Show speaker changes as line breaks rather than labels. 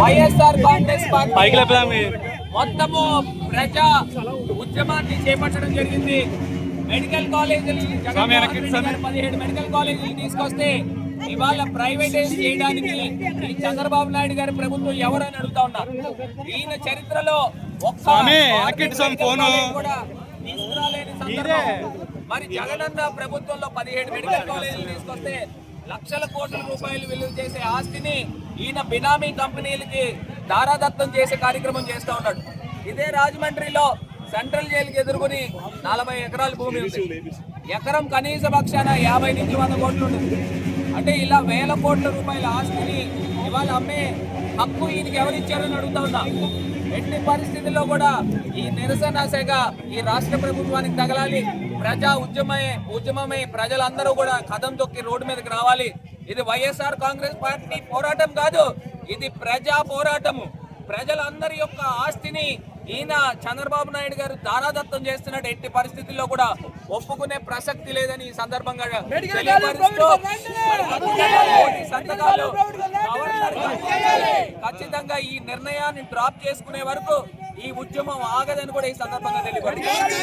YSR Congress party మొత్తము ప్రజా ఉద్యమాన్ని చేపట్టడం జరిగింది మెడికల్. గారు పదిహేడు మెడికల్ కాలేజీలు తీసుకొస్తే ఇవాళ ప్రైవేటైజ్ చేయడానికి ఈ చంద్రబాబు నాయుడు గారి ప్రభుత్వం ఎవరని అడుగుతా ఉన్నారు ఈయన చరిత్రలో ఒక్క. కాలేజీ కూడా తీసుకురాలేని సందర్భం. మరి జగనన్న ప్రభుత్వంలో పదిహేడు మెడికల్ కాలేజీలు తీసుకొస్తే లక్షల కోట్ల రూపాయలు విలువ చేసే ఆస్తిని ఈయన బినామీ కంపెనీలకి దారాదత్తం చేసే కార్యక్రమం చేస్తూ ఉన్నాడు. ఇదే రాజమండ్రిలో సెంట్రల్ జైలుకి ఎదుర్కొని నలభై ఎకరాల భూమి ఉంది. ఎకరం కనీస పక్షాన యాభై నుంచి వంద కోట్లు ఉంటుంది. అంటే ఇలా వేల కోట్ల రూపాయల ఆస్తిని ఇవాళ అమ్మే హక్కు ఈయనకి ఎవరిచ్చారని అడుగుతా ఉన్నా. ఎట్టి పరిస్థితుల్లో కూడా ఈ నిరసన శాఖ ఈ రాష్ట్ర ప్రభుత్వానికి తగలాలి. ప్రజా ఉద్యమమే ఉద్యమమే ప్రజలందరూ కూడా కథం తొక్కి రోడ్డు మీదకి రావాలి. ఇది వైఎస్ఆర్ కాంగ్రెస్ పార్టీ పోరాటం కాదు ఇది ప్రజా పోరాటము. ప్రజలందరి యొక్క ఆస్తిని ఈయన చంద్రబాబు నాయుడు గారు దారాదత్తం చేస్తున్నట్టు ఎట్టి పరిస్థితుల్లో కూడా ఒప్పుకునే ప్రసక్తి లేదని ఈ సందర్భంగా ఖచ్చితంగా సంతకాలు ఈ నిర్ణయాన్ని డ్రాప్ చేసుకునే వరకు ఈ ఉద్యమం ఆగదని కూడా ఈ సందర్భంగా తెలియపరుస్తుంది